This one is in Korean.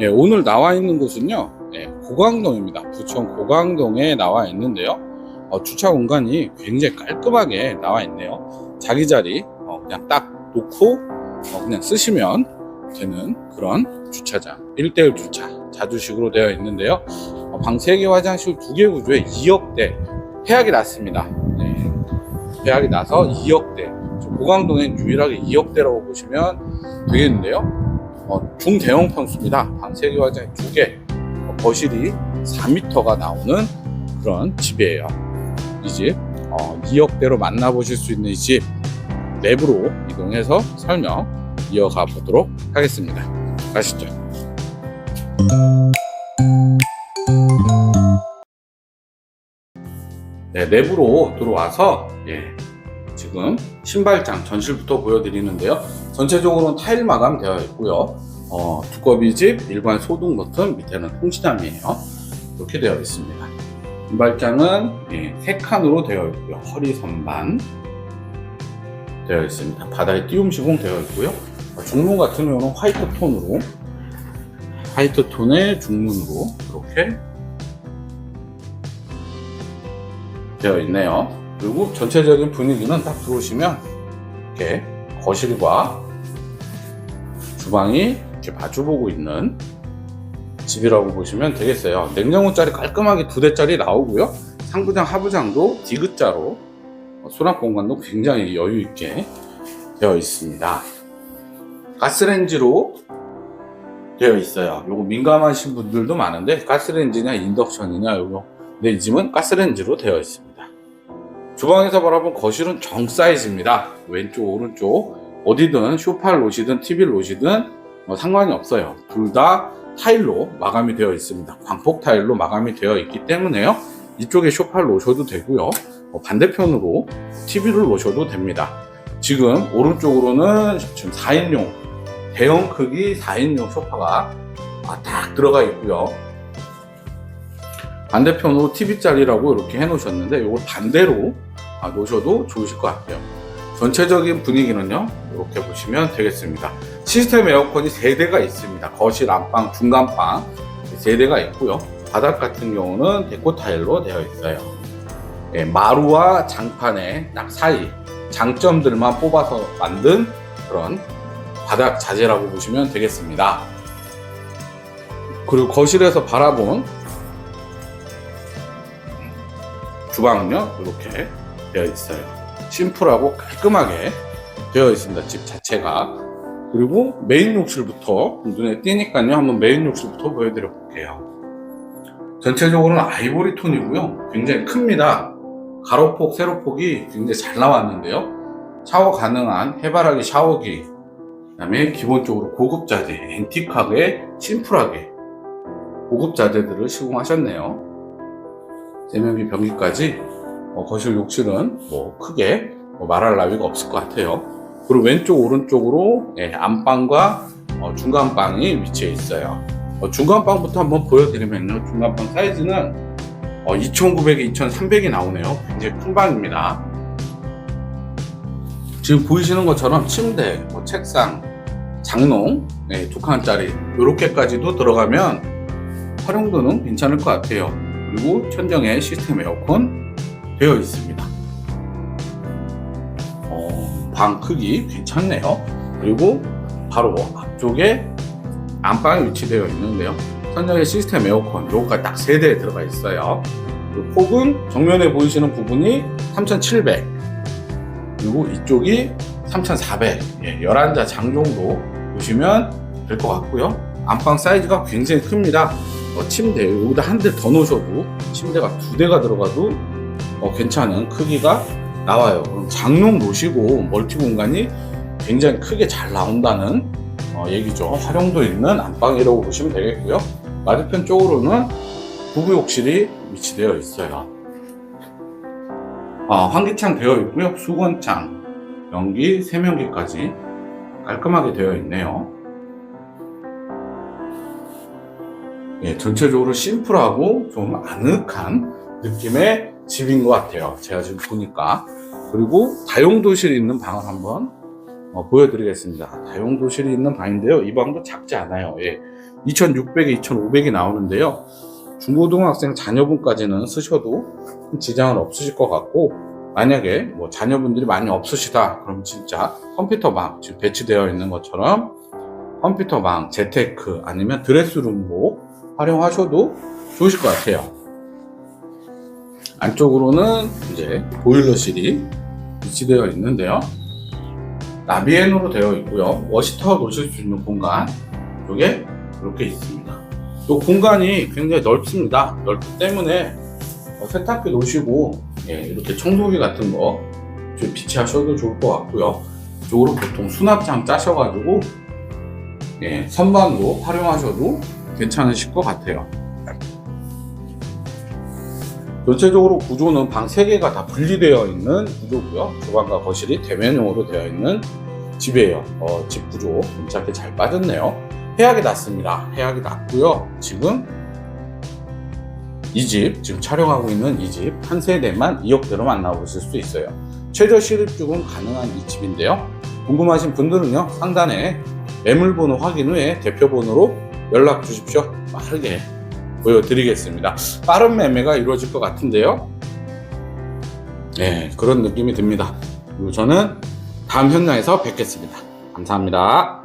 예, 오늘 나와 있는 곳은요, 예, 고강동입니다. 부천 고강동에 나와 있는데요. 어, 주차 공간이 굉장히 깔끔하게 나와 있네요. 자기 자리 어, 그냥 딱 놓고 어, 그냥 쓰시면 되는 그런 주차장. 1대1 주차. 자주식으로 되어 있는데요. 어, 방 3개 화장실 2개 구조에 2억대 해약이 났습니다. 네. 해약이 나서 2억대. 고강동엔 유일하게 2억대라고 보시면 되겠는데요. 어, 중대형 평수입니다. 방 3개 화장실 2개. 어, 거실이 4m가 나오는 그런 집이에요. 이 집, 어, 2억대로 만나보실 수 있는 이집 내부로 이동해서 설명 이어가 보도록 하겠습니다. 가시죠. 네, 내부로 들어와서 예, 지금 신발장 전실부터 보여드리는데요. 전체적으로는 타일 마감 되어 있고요. 어, 두꺼비 집, 일반 소등 버튼, 밑에는 통신함이에요. 이렇게 되어 있습니다. 신발장은 예, 세 칸으로 되어 있고요. 허리 선반 되어 있습니다. 바닥에 띄움 시공 되어 있고요. 어, 중문 같은 경우는 화이트 톤으로 화이트 톤의 중문으로 이렇게 되어 있네요. 그리고 전체적인 분위기는 딱 들어오시면 이렇게 거실과 주방이 이렇게 마주보고 있는 집이라고 보시면 되겠어요. 냉장고짜리 깔끔하게 두 대짜리 나오고요. 상부장, 하부장도 디귿자로 수납 공간도 굉장히 여유 있게 되어 있습니다. 가스레인지로 되어 있어요. 요거 민감하신 분들도 많은데 가스레인지냐 인덕션이냐 요거 근데 이 집은 가스레인지로 되어 있습니다. 주방에서 바라본 거실은 정 사이즈입니다. 왼쪽 오른쪽 어디든 쇼파를 놓으시든 TV를 놓으시든 뭐 상관이 없어요. 둘 다 타일로 마감이 되어 있습니다. 광폭 타일로 마감이 되어 있기 때문에요. 이쪽에 쇼파를 놓으셔도 되고요. 어, 반대편으로 TV를 놓으셔도 됩니다. 지금 오른쪽으로는 지금 4인용 대형 크기 4인용 소파가 아, 딱 들어가 있고요. 반대편으로 TV짜리라고 이렇게 해놓으셨는데 이걸 반대로 아, 놓으셔도 좋으실 것 같아요. 전체적인 분위기는요, 이렇게 보시면 되겠습니다. 시스템 에어컨이 3대가 있습니다. 거실, 안방, 중간방 3대가 있고요. 바닥 같은 경우는 데코 타일로 되어 있어요. 예, 마루와 장판의 딱 사이 장점들만 뽑아서 만든 그런 바닥 자재라고 보시면 되겠습니다. 그리고 거실에서 바라본 주방은요 이렇게 되어 있어요. 심플하고 깔끔하게 되어 있습니다. 집 자체가 그리고 메인 욕실부터 눈에 띄니까요 한번 메인 욕실부터 보여드려 볼게요. 전체적으로는 아이보리 톤이고요. 굉장히 큽니다. 가로폭, 세로폭이 굉장히 잘 나왔는데요. 샤워 가능한 해바라기 샤워기, 그 다음에 기본적으로 고급 자재, 앤틱하게, 심플하게 고급 자재들을 시공하셨네요. 세면기 변기까지 어, 거실 욕실은 뭐 크게 뭐 말할 나위가 없을 것 같아요. 그리고 왼쪽 오른쪽으로 예, 안방과 어, 중간방이 위치해 있어요. 어, 중간방부터 한번 보여드리면요. 중간방 사이즈는 어, 2,900에 2,300이 나오네요. 굉장히 큰 방입니다. 지금 보이시는 것처럼 침대, 뭐 책상, 장롱 네, 두 칸짜리 이렇게까지도 들어가면 활용도는 괜찮을 것 같아요. 그리고 천정에 시스템 에어컨 되어 있습니다. 어, 방 크기 괜찮네요. 그리고 바로 앞쪽에 안방이 위치되어 있는데요. 천정에 시스템 에어컨 요거가 딱세대 들어가 있어요. 그리고 폭은 정면에 보이시는 부분이 3,700 그리고 이쪽이 3,400 예, 11자 장 정도 보시면 될 것 같고요. 안방 사이즈가 굉장히 큽니다. 어, 침대 여기다 한 대더 놓으셔도 침대가 두 대가 들어가도 어, 괜찮은 크기가 나와요. 장롱 놓으시고 멀티 공간이 굉장히 크게 잘 나온다는 어, 얘기죠. 활용도 있는 안방이라고 보시면 되겠고요. 맞은편 쪽으로는 부부 욕실이 위치되어 있어요. 아, 환기창 되어 있고요. 수건창, 연기, 세면기까지 깔끔하게 되어 있네요. 예, 전체적으로 심플하고 좀 아늑한 느낌의 집인 것 같아요. 제가 지금 보니까. 그리고 다용도실 있는 방을 한번 어, 보여드리겠습니다. 다용도실이 있는 방인데요. 이 방도 작지 않아요. 예. 2600에 2500이 나오는데요. 중고등학생 자녀분까지는 쓰셔도 지장은 없으실 것 같고 만약에 뭐 자녀분들이 많이 없으시다 그럼 진짜 컴퓨터방 지금 배치되어 있는 것처럼 컴퓨터방, 재테크 아니면 드레스룸으로 활용하셔도 좋으실 것 같아요. 안쪽으로는 이제 보일러실이 위치되어 있는데요. 나비엔으로 되어 있고요. 워시터 놓으실 수 있는 공간 이게 이렇게 있습니다. 이 공간이 굉장히 넓습니다. 넓기 때문에 어, 세탁기 놓으시고 예, 이렇게 청소기 같은 거좀 비치하셔도 좋을 것 같고요. 이쪽으로 보통 수납장 짜셔가지고 예, 선반도 활용하셔도 괜찮으실 것 같아요. 전체적으로 구조는 방 3개가 다 분리되어 있는 구조고요. 주방과 거실이 대면형으로 되어 있는 집이에요. 어, 집 구조 괜찮게 잘 빠졌네요. 해악이 났습니다. 해악이 났고요. 지금 이 집, 지금 촬영하고 있는 이 집 한 세대만 2억대로 만 나오실 수 있어요. 최저 실입주금 가능한 이 집인데요. 궁금하신 분들은요, 상단에 매물번호 확인 후에 대표번호로 연락 주십시오. 빠르게 보여드리겠습니다. 빠른 매매가 이루어질 것 같은데요. 네, 그런 느낌이 듭니다. 그리고 저는 다음 현장에서 뵙겠습니다. 감사합니다.